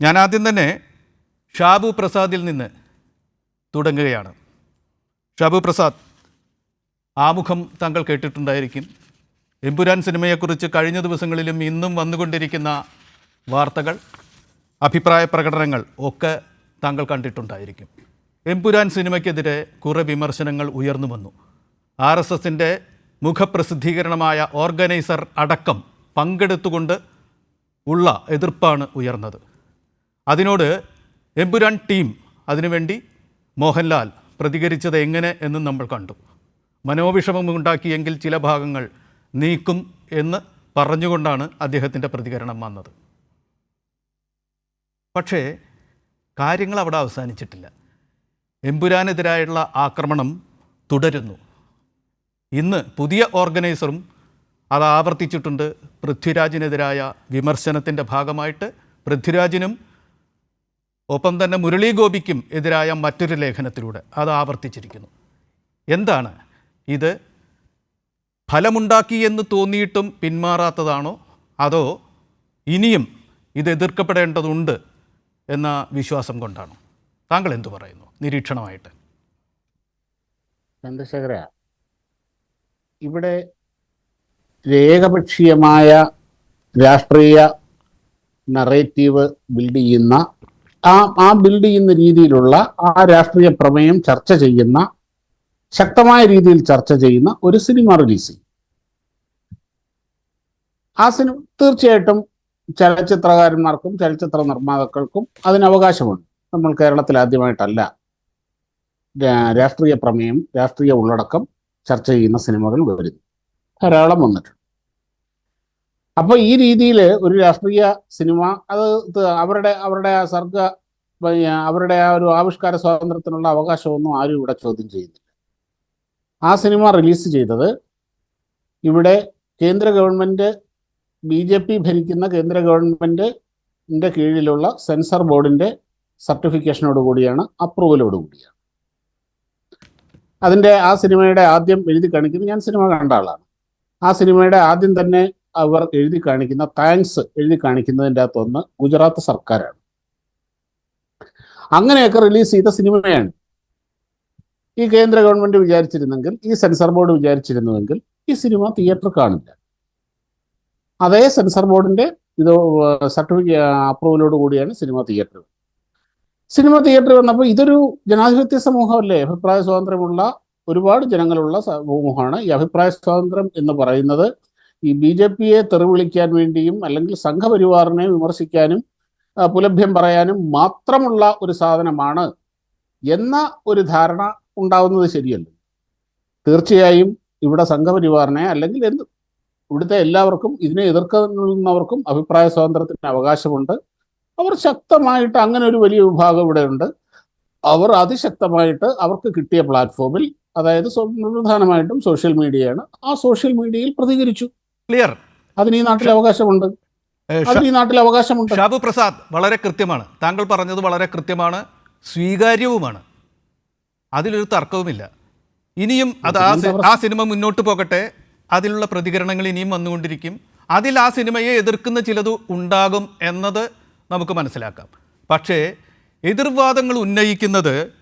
ഞാൻ ആദ്യം തന്നെ ഷാബു പ്രസാദിൽ നിന്ന് തുടങ്ങുകയാണ്. ഷാബു പ്രസാദ് ആമുഖം താങ്കൾ കേട്ടിട്ടുണ്ടായിരിക്കും. എമ്പുരാൻ സിനിമയെക്കുറിച്ച് കഴിഞ്ഞ ദിവസങ്ങളിലും ഇന്നും വന്നുകൊണ്ടിരിക്കുന്ന വാർത്തകൾ അഭിപ്രായ പ്രകടനങ്ങൾ ഒക്കെ താങ്കൾ കണ്ടിട്ടുണ്ടായിരിക്കും. എമ്പുരാൻ സിനിമയ്ക്കെതിരെ കുറേ വിമർശനങ്ങൾ ഉയർന്നു വന്നു. ആർ എസ് എസിന്റെ മുഖപ്രസിദ്ധീകരണമായ ഓർഗനൈസർ അടക്കം പങ്കെടുത്തുകൊണ്ട് ഉള്ള എതിർപ്പാണ് ഉയർന്നത്. അതിനോട് എമ്പുരാൻ ടീം അതിനുവേണ്ടി മോഹൻലാൽ പ്രതികരിച്ചത് എങ്ങനെ എന്നും നമ്മൾ കണ്ടു. മനോവിഷമമുണ്ടാക്കിയെങ്കിൽ ചില ഭാഗങ്ങൾ നീക്കും എന്ന് പറഞ്ഞുകൊണ്ടാണ് അദ്ദേഹത്തിന്റെ പ്രതികരണം വന്നത്. പക്ഷേ കാര്യങ്ങൾ അവിടെ അവസാനിച്ചിട്ടില്ല. എമ്പുരാനെതിരായുള്ള ആക്രമണം തുടരുന്നു. ഇന്ന് പുതിയ ഓർഗനൈസറും അത് ആവർത്തിച്ചിട്ടുണ്ട്. പൃഥ്വിരാജിനെതിരായ വിമർശനത്തിന്റെ ഭാഗമായിട്ട് പൃഥ്വിരാജിനും ഒപ്പം തന്നെ മുരളി ഗോപിക്കും എതിരായ മറ്റൊരു ലേഖനത്തിലൂടെ അത് ആവർത്തിച്ചിരിക്കുന്നു. എന്താണ് ഇത്? ഫലമുണ്ടാക്കി എന്ന് തോന്നിയിട്ടും പിന്മാറാത്തതാണോ? അതോ ഇനിയും ഇത് എതിർക്കപ്പെടേണ്ടതുണ്ട് എന്ന വിശ്വാസം കൊണ്ടാണോ? താങ്കൾ എന്തു പറയുന്നു? നിരീക്ഷണമായിട്ട്. ചന്ദ്രശേഖര ഇവിടെ ഏകപക്ഷീയമായ രാഷ്ട്രീയ നറേറ്റീവ് ബിൽഡ് ചെയ്യുന്ന ആ ആ ബിൽഡ് ചെയ്യുന്ന രീതിയിലുള്ള ആ രാഷ്ട്രീയ പ്രമേയം ചർച്ച ചെയ്യുന്ന ശക്തമായ രീതിയിൽ ചർച്ച ചെയ്യുന്ന ഒരു സിനിമ റിലീസ് ചെയ്യും. ആ സിനിമ തീർച്ചയായിട്ടും ചലച്ചിത്രകാരന്മാർക്കും ചലച്ചിത്ര നിർമ്മാതാക്കൾക്കും അതിന് അവകാശമുണ്ട്. നമ്മൾ കേരളത്തിൽ ആദ്യമായിട്ടല്ല രാഷ്ട്രീയ പ്രമേയം രാഷ്ട്രീയ ഉള്ളടക്കം ചർച്ച ചെയ്യുന്ന സിനിമകൾ വരുന്നു. ധാരാളം വന്നിട്ടുണ്ട്. അപ്പൊ ഈ രീതിയിൽ ഒരു രാഷ്ട്രീയ സിനിമ അത് അവരുടെ അവരുടെ ആ സർഗ അവരുടെ ആ ഒരു ആവിഷ്കാര സ്വാതന്ത്ര്യത്തിനുള്ള അവകാശമൊന്നും ആരും ഇവിടെ ചോദ്യം ചെയ്യുന്നില്ല. ആ സിനിമ റിലീസ് ചെയ്തത് ഇവിടെ കേന്ദ്ര ഗവൺമെന്റ് ബി ജെ പി ഭരിക്കുന്ന കേന്ദ്ര ഗവൺമെന്റിന്റെ കീഴിലുള്ള സെൻസർ ബോർഡിന്റെ സർട്ടിഫിക്കേഷനോട് കൂടിയാണ് അപ്രൂവലോട് കൂടിയാണ്. അതിന്റെ ആ സിനിമയുടെ ആദ്യം എഴുതി കാണിക്കുന്നത് ഞാൻ സിനിമ കണ്ട ആളാണ്. ആ സിനിമയുടെ ആദ്യം തന്നെ അവർ എഴുതി കാണിക്കുന്ന താങ്ക്സ് എഴുതി കാണിക്കുന്നതിന്റെ അകത്തൊന്ന് ഗുജറാത്ത് സർക്കാരാണ്. അങ്ങനെയൊക്കെ റിലീസ് ചെയ്ത സിനിമയാണ്. ഈ കേന്ദ്ര ഗവൺമെന്റ് വിചാരിച്ചിരുന്നെങ്കിൽ ഈ സെൻസർ ബോർഡ് വിചാരിച്ചിരുന്നുവെങ്കിൽ ഈ സിനിമ തിയേറ്റർ കാണില്ല. അതേ സെൻസർ ബോർഡിന്റെ ഇത് സർട്ടിഫിക്കറ്റ് അപ്രൂവലോട് കൂടിയാണ് സിനിമ തിയേറ്റർ സിനിമ തിയേറ്റർ വന്നപ്പോൾ ഇതൊരു ജനാധിപത്യ സമൂഹമല്ലേ? അഭിപ്രായ സ്വാതന്ത്ര്യമുള്ള ഒരുപാട് ജനങ്ങളുള്ള സമൂഹമാണ്. ഈ അഭിപ്രായ സ്വാതന്ത്ര്യം എന്ന് പറയുന്നത് ഈ ബി ജെ പിയെ തെറിവിളിക്കാൻ വേണ്ടിയും അല്ലെങ്കിൽ സംഘപരിവാറിനെ വിമർശിക്കാനും പുലഭ്യം പറയാനും മാത്രമുള്ള ഒരു സാധനമാണ് എന്ന ഒരു ധാരണ ഉണ്ടാവുന്നത് ശരിയല്ല. തീർച്ചയായും ഇവിടെ സംഘപരിവാറിനെ അല്ലെങ്കിൽ എന്ത് ഇവിടുത്തെ എല്ലാവർക്കും ഇതിനെ എതിർക്കുന്നവർക്കും അഭിപ്രായ സ്വാതന്ത്ര്യത്തിന് അവകാശമുണ്ട്. അവർ ശക്തമായിട്ട് അങ്ങനെ ഒരു വലിയ വിഭാഗം ഇവിടെ ഉണ്ട്. അവർ അതിശക്തമായിട്ട് അവർക്ക് കിട്ടിയ പ്ലാറ്റ്ഫോമിൽ അതായത് പ്രധാനമായിട്ടും സോഷ്യൽ മീഡിയയാണ് ആ സോഷ്യൽ മീഡിയയിൽ പ്രതികരിച്ചു. ക്ലിയർ അതിന് ഈ നാട്ടിൽ അവകാശമുണ്ട്. അതിന് ഈ നാട്ടിൽ അവകാശമുണ്ട്. ഷാബു പ്രസാദ് വളരെ കൃത്യമാണ്. താങ്കൾ പറഞ്ഞത് വളരെ കൃത്യമാണ്. സ്വീകാര്യവുമാണ്. അതിലൊരു തർക്കവുമില്ല. ഇനിയും അത് ആ ആ സിനിമ മുന്നോട്ട് പോകട്ടെ. അതിലുള്ള പ്രതികരണങ്ങൾ ഇനിയും വന്നുകൊണ്ടിരിക്കും. അതിൽ ആ സിനിമയെ എതിർക്കുന്ന ചിലത് ഉണ്ടാകും എന്നത് നമുക്ക് മനസ്സിലാക്കാം. പക്ഷേ എതിർവാദങ്ങൾ ഉന്നയിക്കുന്നത്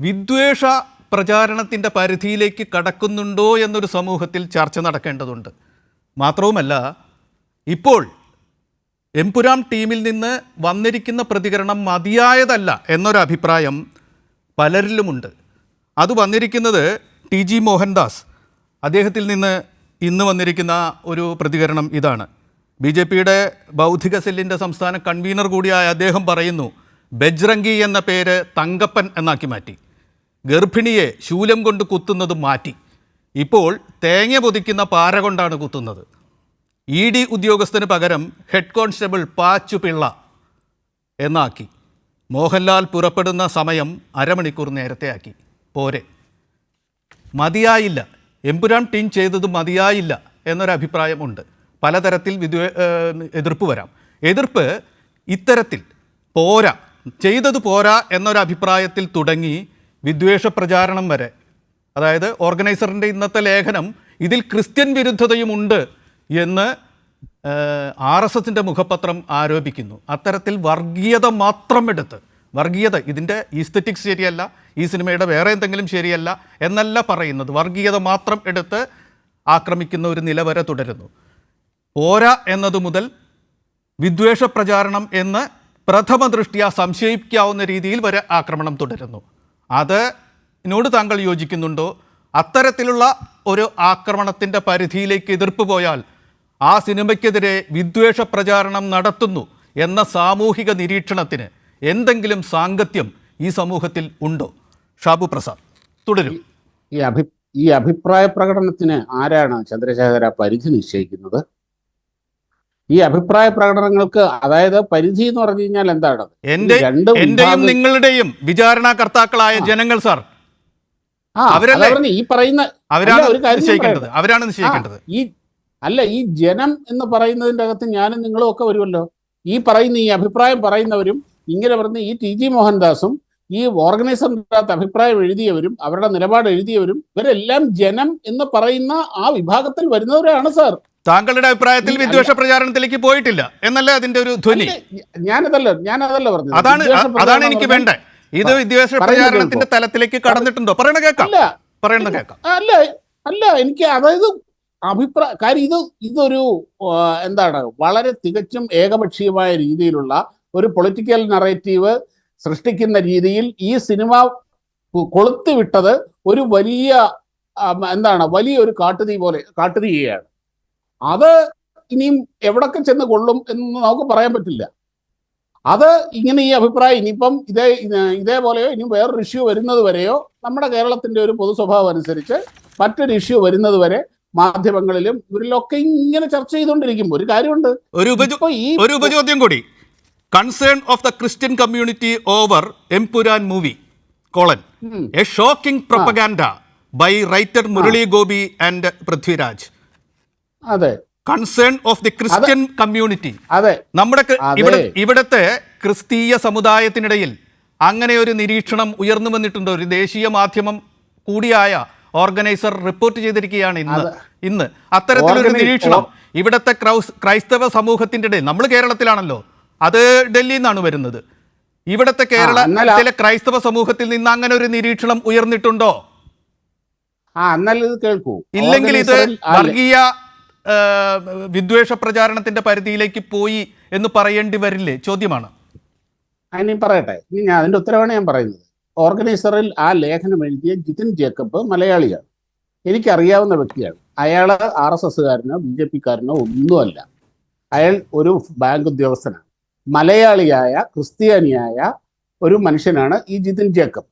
വിദ്വേഷ പ്രചാരണത്തിന്റെ പരിധിയിലേക്ക് കടക്കുന്നുണ്ടോ എന്നൊരു സമൂഹത്തിൽ ചർച്ച നടക്കേണ്ടതുണ്ട്. മാത്രവുമല്ല ഇപ്പോൾ എംപുരാം ടീമിൽ നിന്ന് വന്നിരിക്കുന്ന പ്രതികരണം മതിയായതല്ല എന്നൊരു അഭിപ്രായം പലരിലുമുണ്ട്. അത് വന്നിരിക്കുന്നത് ടി ജി മോഹൻദാസ്. അദ്ദേഹത്തിൽ നിന്ന് ഇന്ന് വന്നിരിക്കുന്ന ഒരു പ്രതികരണം ഇതാണ്. ബി ജെ പിയുടെ ബൗദ്ധിക സെല്ലിന്റെ സംസ്ഥാന കൺവീനർ കൂടിയായ അദ്ദേഹം പറയുന്നു ബജ്രംഗി എന്ന പേര് തങ്കപ്പൻ എന്നാക്കി മാറ്റി. ഗർഭിണിയെ ശൂലം കൊണ്ട് കുത്തുന്നത് മാറ്റി. ഇപ്പോൾ തേങ്ങ പൊതിക്കുന്ന പാര കൊണ്ടാണ് കുത്തുന്നത്. ഇ ഡി ഉദ്യോഗസ്ഥന് പകരം ഹെഡ് കോൺസ്റ്റബിൾ പാച്ചു പിള്ള എന്നാക്കി. മോഹൻലാൽ പുറപ്പെടുന്ന സമയം അരമണിക്കൂർ നേരത്തെ ആക്കി പോരെ. മതിയായില്ല. എമ്പുരാൻ ടീം ചെയ്തത് മതിയായില്ല എന്നൊരഭിപ്രായമുണ്ട് പലതരത്തിൽ വിദ്വേ എതിർപ്പ് വരാം. എതിർപ്പ് ഇത്തരത്തിൽ പോരാ. ചെയ്തത് പോരാ എന്നൊരഭിപ്രായത്തിൽ തുടങ്ങി വിദ്വേഷ പ്രചാരണം വരെ അതായത് ഓർഗനൈസറിന്റെ ഇന്നത്തെ ലേഖനം ഇതിൽ ക്രിസ്ത്യൻ വിരുദ്ധതയുമുണ്ട് എന്ന് ആർ എസ് എസിന്റെ മുഖപത്രം ആരോപിക്കുന്നു. അത്തരത്തിൽ വർഗീയത മാത്രം എടുത്ത് വർഗീയത ഇതിന്റെ ഈസ്തറ്റിക്സ് ശരിയല്ല ഈ സിനിമയുടെ വേറെ എന്തെങ്കിലും ശരിയല്ല എന്നല്ല പറയുന്നത്. വർഗീയത മാത്രം എടുത്ത് ആക്രമിക്കുന്ന ഒരു നില വരെ തുടരുന്നു. പോരാ എന്നതു മുതൽ വിദ്വേഷ പ്രചാരണം എന്ന് പ്രഥമ ദൃഷ്ടിയ സംശയിപ്പിക്കാവുന്ന രീതിയിൽ വരെ ആക്രമണം തുടരുന്നു. അത് ഇതിനോട് താങ്കൾ യോജിക്കുന്നുണ്ടോ? അത്തരത്തിലുള്ള ഒരു ആക്രമണത്തിന്റെ പരിധിയിലേക്ക് എതിർപ്പ് പോയാൽ ആ സിനിമയ്ക്കെതിരെ വിദ്വേഷ പ്രചാരണം നടത്തുന്നു എന്ന സാമൂഹിക നിരീക്ഷണത്തിന് എന്തെങ്കിലും സാങ്കത്യം ഈ സമൂഹത്തിൽ ഉണ്ടോ? ഷാബു പ്രസാദ് തുടരും. ഈ അഭി ഈ അഭിപ്രായ പ്രകടനത്തിന് ആരാണ് ചന്ദ്രശേഖര പരിധി നിശ്ചയിക്കുന്നത്? ഈ അഭിപ്രായ പ്രകടനങ്ങൾക്ക് അതായത് പരിധി എന്ന് പറഞ്ഞു കഴിഞ്ഞാൽ എന്താണ്? എന്റെയും നിങ്ങളുടെയും വിചാരണാകർത്താക്കളായ ജനങ്ങൾ സാർ അവരല്ലേ? ഈ പറയുന്ന അവരാണ് നിശ്ചയിക്കേണ്ടത്. അവരാണ് നിശ്ചയിക്കേണ്ടത്. ഈ അല്ല ഈ ജനം എന്ന് പറയുന്നതിന്റെ അകത്ത് ഞാനും നിങ്ങളും ഒക്കെ വരുമല്ലോ. ഈ പറയുന്ന ഈ അഭിപ്രായം പറയുന്നവരും ഇങ്ങനെ പറഞ്ഞ ഈ ടി ജി മോഹൻദാസും ഈ ഓർഗനൈസറിനകത്ത് അഭിപ്രായം എഴുതിയവരും അവരുടെ നിലപാട് എഴുതിയവരും ഇവരെല്ലാം ജനം എന്ന് പറയുന്ന ആ വിഭാഗത്തിൽ വരുന്നവരാണ് സാർ. താങ്കളുടെ അഭിപ്രായത്തിൽ വിദ്വേഷ പ്രചാരണത്തിലേക്ക് പോയിട്ടില്ല. എന്നല്ലേ അതിന്റെ ഒരു ധ്വനി? ഞാനതല്ല ഞാനതല്ല പറഞ്ഞത്. അതാണ് അതാണ് എനിക്ക് വേണ്ടേ ഇത് വിദ്വേഷ പ്രചാരണത്തിന്റെ തലത്തിലേക്ക് കടന്നിട്ടുണ്ടോ? പറയണ കേൾക്കാം. പറയണ കേൾക്കാം. അല്ല അല്ല എനിക്ക് അതായത് അഭിപ്രായ കാര്യം ഇത് ഇതൊരു എന്താണ് വളരെ തികച്ചും ഏകപക്ഷീയമായ രീതിയിലുള്ള ഒരു പൊളിറ്റിക്കൽ നറേറ്റീവ് സൃഷ്ടിക്കുന്ന രീതിയിൽ ഈ സിനിമ കൊളുത്തുവിട്ടത് ഒരു വലിയ എന്താണ് എന്താണ് വലിയൊരു കാട്ടുതീ പോലെ കാട്ടുതീയാണ് അത് ഇനിയും എവിടൊക്കെ ചെന്ന് കൊള്ളും എന്ന് നമുക്ക് പറയാൻ പറ്റില്ല. അത് ഇങ്ങനെ ഈ അഭിപ്രായം ഇനിയിപ്പം ഇതേ ഇത് ഇതേപോലെയോ ഇനി വേറൊരു ഇഷ്യൂ വരുന്നത് വരെയോ നമ്മുടെ കേരളത്തിന്റെ ഒരു പൊതു സ്വഭാവം അനുസരിച്ച് മറ്റൊരു ഇഷ്യൂ വരുന്നത് വരെ മാധ്യമങ്ങളിലും ഇവരിലൊക്കെ ഇങ്ങനെ ചർച്ച ചെയ്തുകൊണ്ടിരിക്കും ഒരു കാര്യമുണ്ട്. ഒരു ഒരു ഉപചോദ്യം കൂടി. Concern of the Christian community over Empuraan movie colon. A shocking propaganda by writer Murali Gopi and Prithviraj അതെ. Concern of the Christian community അതെ. നമ്മുടെ ഇവിടുത്തെ ക്രിസ്തീയ സമുദായത്തിനിടയിൽ അങ്ങനെ ഒരു നിരീക്ഷണം ഉയർന്നു വന്നിട്ടുണ്ട്. ഒരു ദേശീയ മാധ്യമം കൂടിയായ ഓർഗനൈസർ റിപ്പോർട്ട് ചെയ്തിരിക്കുകയാണ് ഇന്ന്. ഇന്ന്. അത്തരത്തിലൊരു നിരീക്ഷണം ഇവിടുത്തെ ക്രൗസ് ക്രൈസ്തവ സമൂഹത്തിന്റെ ഇടയിൽ നമ്മൾ കേരളത്തിലാണല്ലോ. അത് ഡൽഹിയിൽ നിന്നാണ് വരുന്നത്. ഇവിടുത്തെ കേരളത്തിലെ ക്രൈസ്തവ സമൂഹത്തിൽ നിന്ന് അങ്ങനെ ഒരു നിരീക്ഷണം ഉയർന്നിട്ടുണ്ടോ? ആ എന്നാൽ ഇത് കേൾക്കൂ. ഇല്ലെങ്കിൽ ഇത് വർഗീയ വിദ്വേഷ പ്രചാരണത്തിന്റെ പരിധിയിലേക്ക് പോയി എന്ന് പറയേണ്ടി വരില്ലേ? ചോദ്യമാണ്. ഇനി പറയട്ടെ. ഇനി ഞാൻ അതിന്റെ ഉത്തരവാണ് ഞാൻ പറയുന്നത്. ഓർഗനൈസറിൽ ആ ലേഖനം എഴുതിയ ജിതിൻ ജേക്കബ് മലയാളിയാണ്. എനിക്കറിയാവുന്ന വ്യക്തിയാണ്. അയാൾ ആർ എസ് എസ്സുകാരനോ ബി ജെ പിക്കാരനോ ഒന്നുമല്ല. അയാൾ ഒരു ബാങ്ക് ഉദ്യോഗസ്ഥനാണ്. മലയാളിയായ ക്രിസ്ത്യാനിയായ ഒരു മനുഷ്യനാണ് ഈ ജിതിൻ ജേക്കബ്.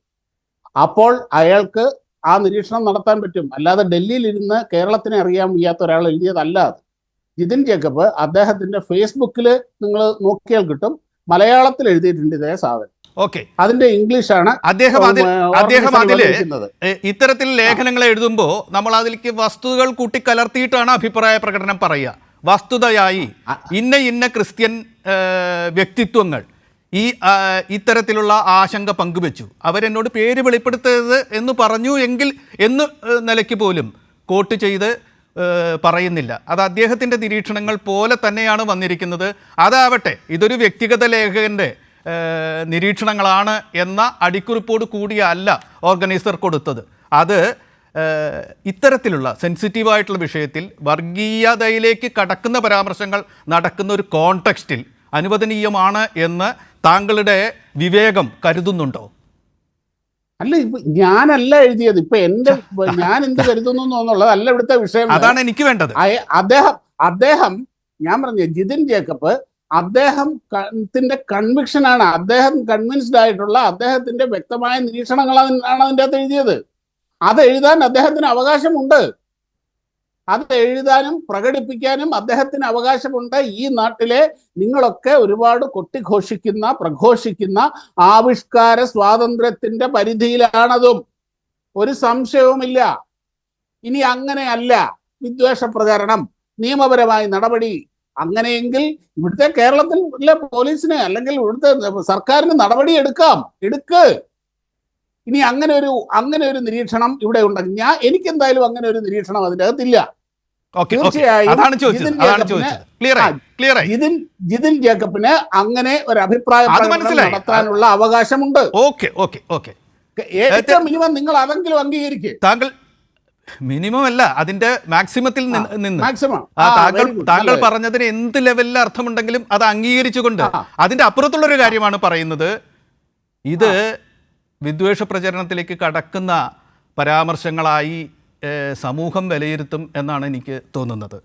അപ്പോൾ അയാൾക്ക് ആ നിരീക്ഷണം നടത്താൻ പറ്റും. അല്ലാതെ ഡൽഹിയിൽ ഇരുന്ന് കേരളത്തിനെ അറിയാൻ വയ്യാത്ത ഒരാൾ എഴുതിയതല്ല അത്. ജിതിൻ ജേക്കബ് അദ്ദേഹത്തിന്റെ ഫേസ്ബുക്കിൽ നിങ്ങൾ നോക്കിയാൽ കിട്ടും. മലയാളത്തിൽ എഴുതിയിട്ടുണ്ട് ഇതേ സാധനം. ഓക്കെ. അതിന്റെ ഇംഗ്ലീഷ് ആണ് അദ്ദേഹം അതിൽ അദ്ദേഹം അതിൽ. ഇത്തരത്തിൽ ലേഖനങ്ങൾ എഴുതുമ്പോൾ നമ്മൾ അതിലേക്ക് വസ്തുതകൾ കൂട്ടിക്കലർത്തിയിട്ടാണ് അഭിപ്രായ പ്രകടനം പറയുക. വസ്തുതയായി ഇന്ന ഇന്ന ക്രിസ്ത്യൻ വ്യക്തിത്വങ്ങൾ. ഈ ഇത്തരത്തിലുള്ള ആശങ്ക പങ്കുവെച്ചു. അവരെന്നോട് പേര് വെളിപ്പെടുത്തരുത് എന്ന് പറഞ്ഞു എങ്കിൽ എന്ന് നിലയ്ക്ക് പോലും കോട്ട് ചെയ്ത് പറയുന്നില്ല. അത് അദ്ദേഹത്തിന്റെ നിരീക്ഷണങ്ങൾ പോലെ തന്നെയാണ് വന്നിരിക്കുന്നത്. അതാവട്ടെ ഇതൊരു വ്യക്തിഗത ലേഖകന്റെ നിരീക്ഷണങ്ങളാണ് എന്ന അടിക്കുറിപ്പോട് കൂടിയല്ല ഓർഗനൈസർ കൊടുത്തത്. അത് ഇത്തരത്തിലുള്ള സെൻസിറ്റീവായിട്ടുള്ള വിഷയത്തിൽ വർഗീയതയിലേക്ക് കടക്കുന്ന പരാമർശങ്ങൾ നടക്കുന്ന ഒരു കോണ്ടെക്സ്റ്റിൽ അനുവദനീയമാണ് എന്ന് താങ്കളുടെ വിവേകം കരുതുന്നുണ്ടോ? അല്ല ഇപ്പൊ ഞാനല്ല എഴുതിയത്. ഇപ്പൊ എന്റെ ഞാൻ എന്ത് കരുതുന്നു എന്നുള്ളത് അല്ല ഇവിടുത്തെ വിഷയം. അതാണ് എനിക്ക് വേണ്ടത്. അദ്ദേഹം അദ്ദേഹം ഞാൻ പറഞ്ഞ ജിതിൻ ജേക്കബ് അദ്ദേഹം ത്തിന്റെ കൺവിക്ഷൻ ആണ്. അദ്ദേഹം കൺവിൻസ്ഡ് ആയിട്ടുള്ള അദ്ദേഹത്തിന്റെ വ്യക്തമായ നിരീക്ഷണങ്ങളാണ് അതിന്റെ അകത്ത് എഴുതിയത്. അത് എഴുതാൻ അദ്ദേഹത്തിന് അവകാശമുണ്ട്. അത് എഴുതാനും പ്രകടിപ്പിക്കാനും അദ്ദേഹത്തിന് അവകാശമുണ്ട്. ഈ നാട്ടിലെ നിങ്ങളൊക്കെ ഒരുപാട് കൊട്ടിഘോഷിക്കുന്ന പ്രഘോഷിക്കുന്ന ആവിഷ്കാര സ്വാതന്ത്ര്യത്തിന്റെ പരിധിയിലാണതും. ഒരു സംശയവുമില്ല. ഇനി അങ്ങനെയല്ല. വിദ്വേഷ പ്രചരണം നിയമപരമായ നടപടി. അങ്ങനെയെങ്കിൽ ഇവിടുത്തെ കേരളത്തിലെ പോലീസിന് അല്ലെങ്കിൽ ഇവിടുത്തെ സർക്കാരിന് നടപടി എടുക്കാം. എടുക്ക്. ഇനി അങ്ങനെ ഒരു അങ്ങനെ ഒരു നിരീക്ഷണം ഇവിടെ ഉണ്ടെങ്കിൽ ഞാൻ എനിക്കെന്തായാലും അങ്ങനെ ഒരു നിരീക്ഷണം അതിന്റെ അകത്തില്ല തീർച്ചയായും ജിതിൻ ജേക്കബിന് ജിതിൻ അങ്ങനെ ഒരു അഭിപ്രായ. നടത്താനുള്ള അവകാശമുണ്ട്. Okay okay okay. ഏറ്റവും മിനിമം നിങ്ങൾ അതെങ്കിലും അംഗീകരിക്കുക താങ്കൾ മിനിമം അല്ല അതിന്റെ മാക്സിമത്തിൽ നിന്ന് താങ്കൾ താങ്കൾ പറഞ്ഞതിന് എന്ത് ലെവലിൽ അർത്ഥമുണ്ടെങ്കിലും അത് അംഗീകരിച്ചുകൊണ്ട് അതിന്റെ അപ്പുറത്തുള്ള ഒരു കാര്യമാണ് പറയുന്നത്. ഇത് വിദ്വേഷ പ്രചരണത്തിലേക്ക് കടക്കുന്ന പരാമർശങ്ങളായി സമൂഹം വിലയിരുത്തും എന്നാണ് എനിക്ക് തോന്നുന്നത്.